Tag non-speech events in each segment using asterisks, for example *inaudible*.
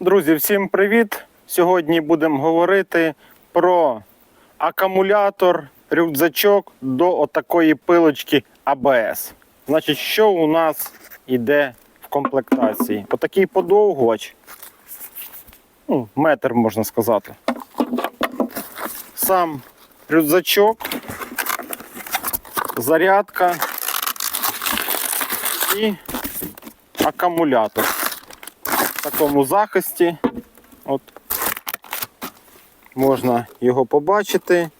Друзі, всім привіт! Сьогодні будемо говорити про акумулятор, рюкзачок до отакої пилочки АБС. Значить, що у нас йде в комплектації? Отакий подовгувач, ну, метр можна сказати. Сам рюкзачок, зарядка і акумулятор такому захисті. От. Можна його побачити.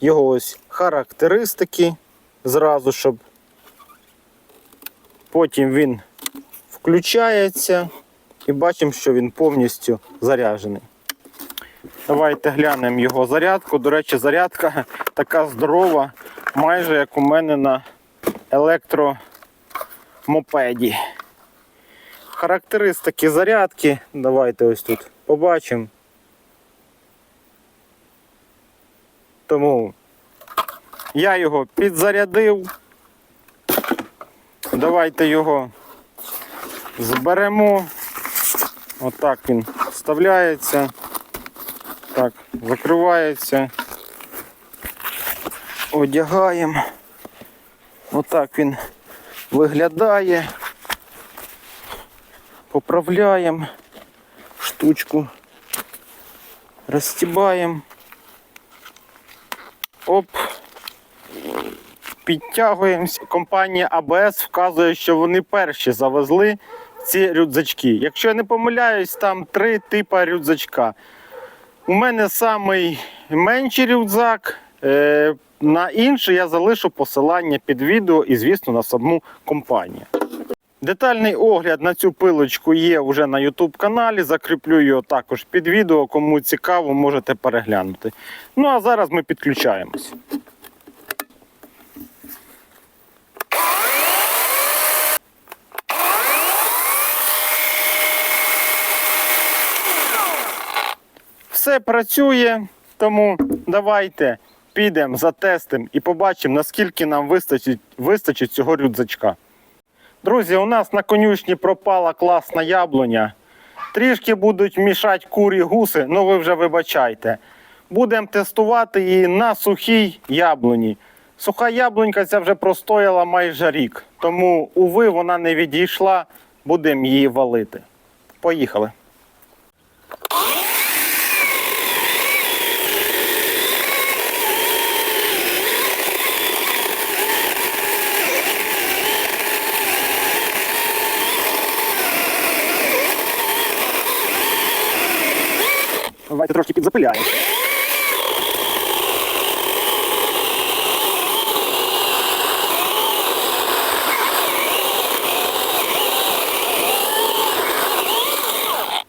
Його ось характеристики зразу, щоб потім він включається і бачимо, що він повністю заряджений. Давайте глянемо його зарядку. До речі, зарядка *laughs* така здорова, майже як у мене на електромопеді. Характеристики зарядки. Давайте ось тут побачимо. Тому я його підзарядив. Давайте його зберемо. Отак він вставляється. Так, закривається. Одягаємо. Отак він виглядає поправляємо штучку, розстібаємо. Оп. Підтягуємося. Компанія АБС вказує, що вони перші завезли ці рюкзачки. Якщо я не помиляюсь, там три типи рюкзачка. У мене самий менший рюкзак. Е, на інший я залишу посилання під відео і, звісно, на саму компанію. Детальний огляд на цю пилочку є вже на YouTube каналі. Закріплю його також під відео. Кому цікаво, можете переглянути. Ну а зараз ми підключаємось. Все працює, тому давайте підемо затестимо і побачимо, наскільки нам вистачить, вистачить цього рюкзачка. Друзі, у нас на конюшні пропала класна яблуня. Трішки будуть мішати курі гуси, ну ви вже вибачайте. Будемо тестувати її на сухій яблуні. Суха яблунька ця вже простояла майже рік, тому, уви, вона не відійшла, будемо її валити. Поїхали. Давайте трошки підзапиляємо.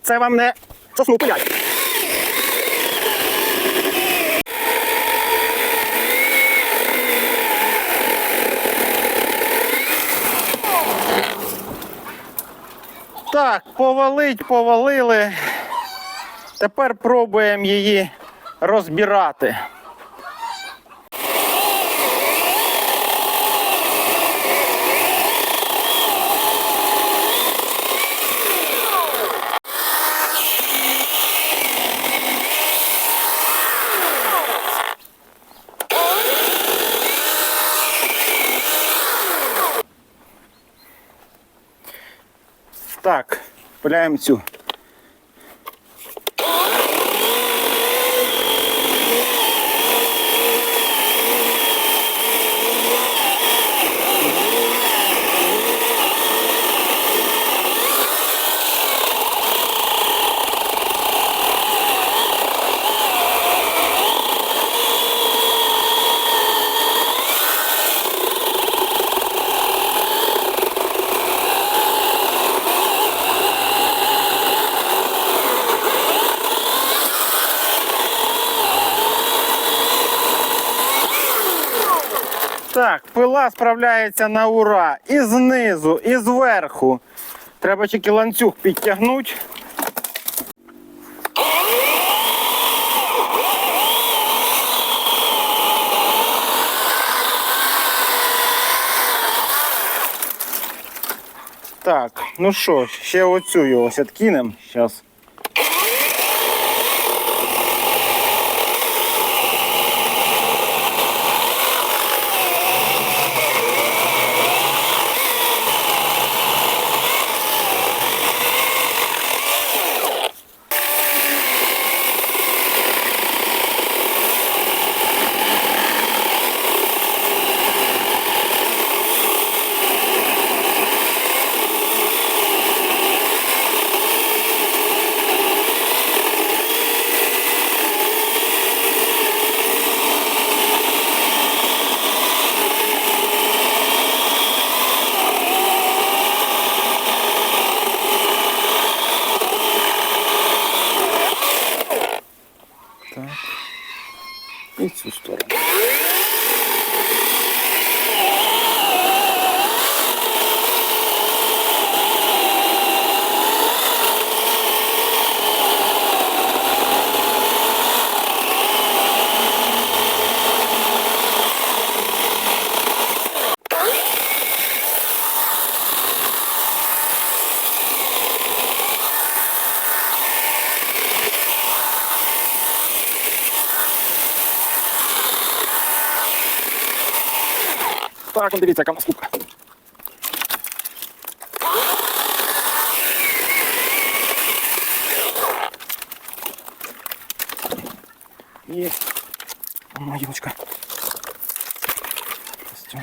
Це вам не сосну пилять. Так, повалить, повалили. Тепер пробуємо її розбирати. Так, пиляємо цю. Так, пила справляється на ура. І знизу, і зверху. Треба тільки ланцюг підтягнути. Так, ну що, ще оцю його ось. Зараз І цю сторону. Так, он дивіться, яка наступка. Є. Моя гілочка. Ось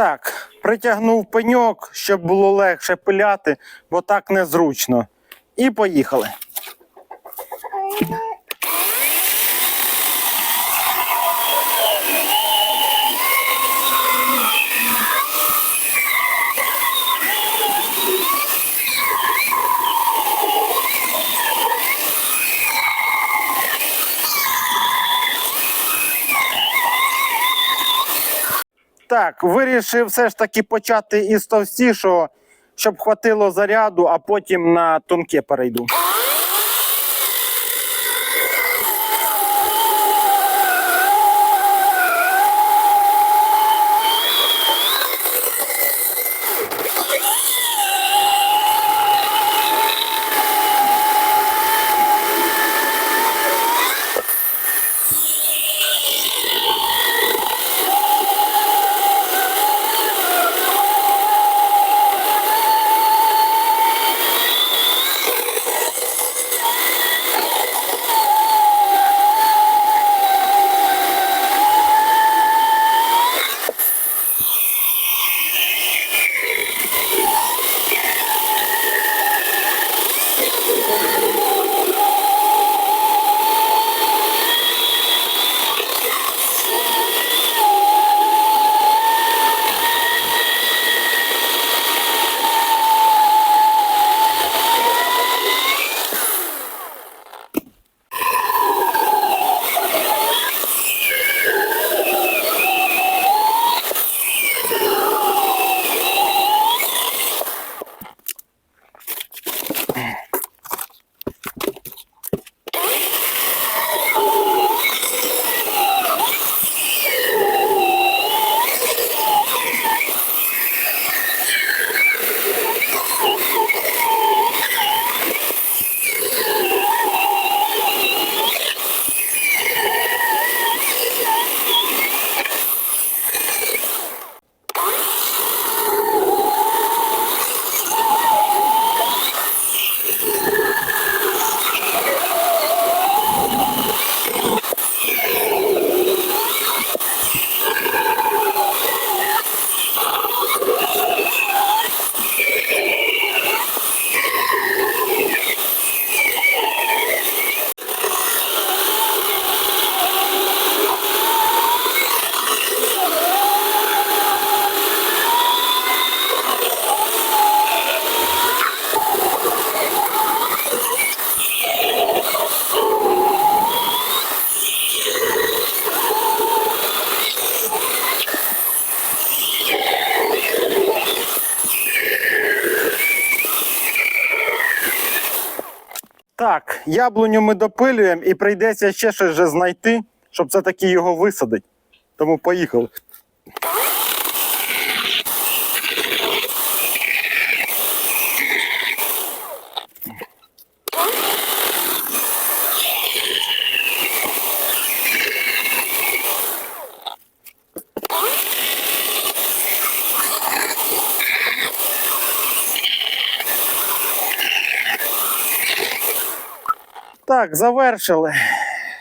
Так, притягнув пеньок, щоб було легше пиляти, бо так незручно. І поїхали. Так, вирішив все ж таки почати із товстішого, щоб хватило заряду, а потім на тонке перейду. Так, яблуню ми допилюємо і прийдеться ще щось знайти, щоб це таки його висадити. Тому поїхали. Так, завершили.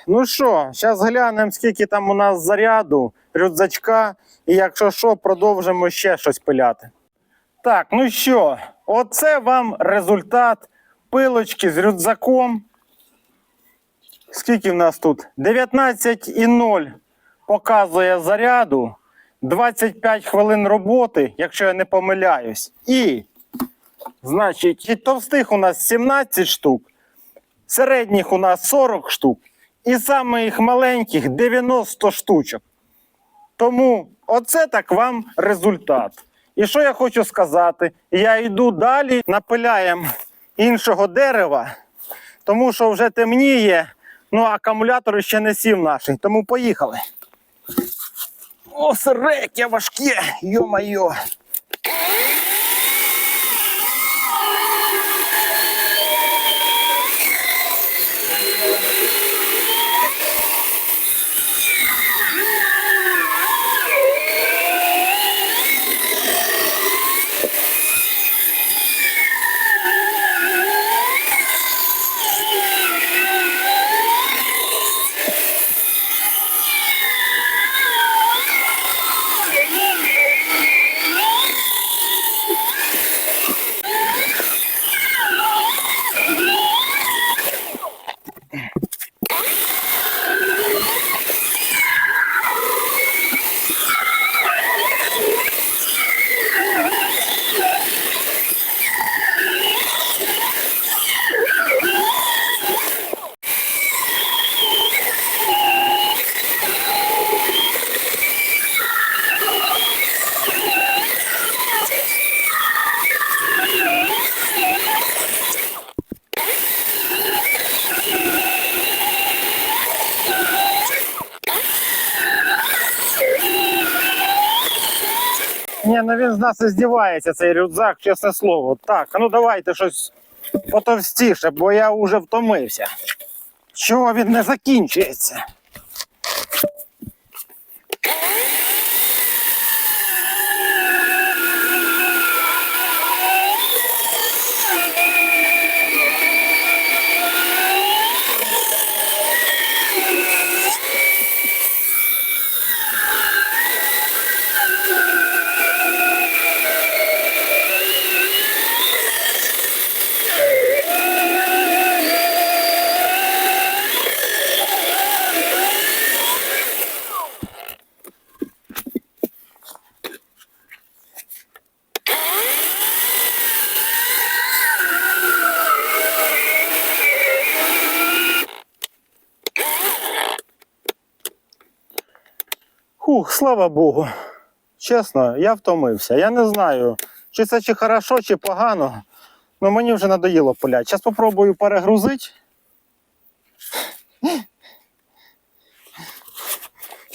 Ну що, зараз глянемо, скільки там у нас заряду, рюкзачка, і якщо що, продовжимо ще щось пиляти. Так, ну що, оце вам результат пилочки з рюкзаком. Скільки в нас тут? 19,0 показує заряду. 25 хвилин роботи, якщо я не помиляюсь. І, значить, і товстих у нас 17 штук, середніх у нас 40 штук, і самих маленьких 90 штучок. Тому оце так вам результат. І що я хочу сказати? Я йду далі, напиляємо іншого дерева, тому що вже темніє, ну акумулятор ще не сів наший. Тому поїхали. О, сиреке важке, йо-майо. Ні, ну він з нас здівається, цей рюкзак, чесне слово. Так, ну давайте щось потовстіше, бо я вже втомився. Чого він не закінчується? Слава Богу. Чесно, я втомився. Я не знаю, чи це чи хорошо, чи погано. Ну мені вже надоїло пуляти. Зараз спробую перегрузити.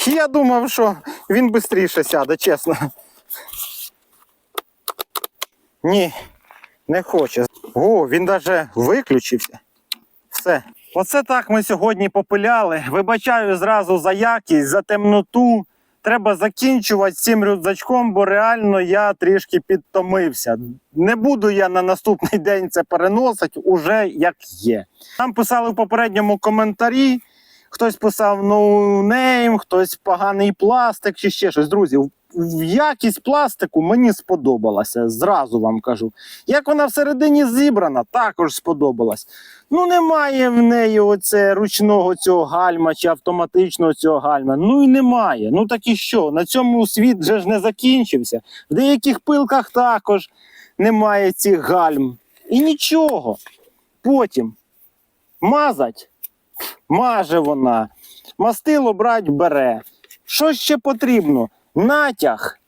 Я думав, що він швидше сяде, чесно. Ні, не хоче. О, він навіть виключився. Все. Оце так ми сьогодні попиляли. Вибачаю зразу за якість, за темноту. Треба закінчувати цим рюкзачком, бо реально я трішки підтомився. Не буду я на наступний день це переносити, уже як є. Там писали в попередньому коментарі. Хтось писав ноунейм, хтось поганий пластик чи ще щось. Друзі, якість пластику мені сподобалася. Зразу вам кажу. Як вона всередині зібрана, також сподобалась. Ну, немає в неї оце ручного цього гальма чи автоматичного цього гальма. Ну і немає. Ну так і що? На цьому світ вже ж не закінчився. В деяких пилках також немає цих гальм. І нічого. Потім мазать, маже вона, мастило брать бере. Що ще потрібно? Натяг.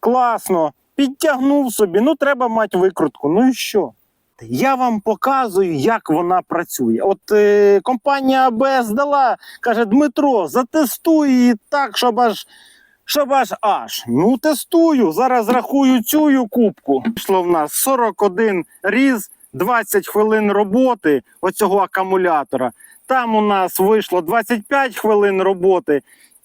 Класно. Підтягнув собі, ну треба мати викрутку. Ну і що? Я вам показую, як вона працює. От е, компанія АБС дала, каже, Дмитро, затестуй її так, щоб аж, щоб аж аж. Ну, тестую. Зараз рахую цю кубку. Вийшло в нас 41 різ, 20 хвилин роботи оцього акумулятора. Там у нас вийшло 25 хвилин роботи.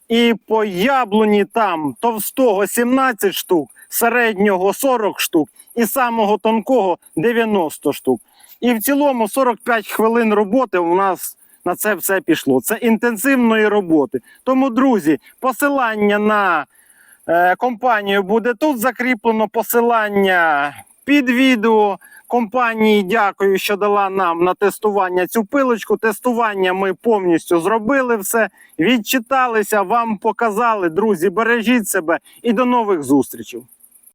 І по яблуні там товстого 17 штук, середнього 40 штук і самого тонкого 90 штук. І в цілому 45 хвилин роботи у нас на це все пішло. Це інтенсивної роботи. Тому, друзі, посилання на е, компанію буде тут закріплено посилання під відео. Компанії дякую, що дала нам на тестування цю пилочку. Тестування ми повністю зробили все, відчиталися, вам показали. Друзі, бережіть себе і до нових зустрічей.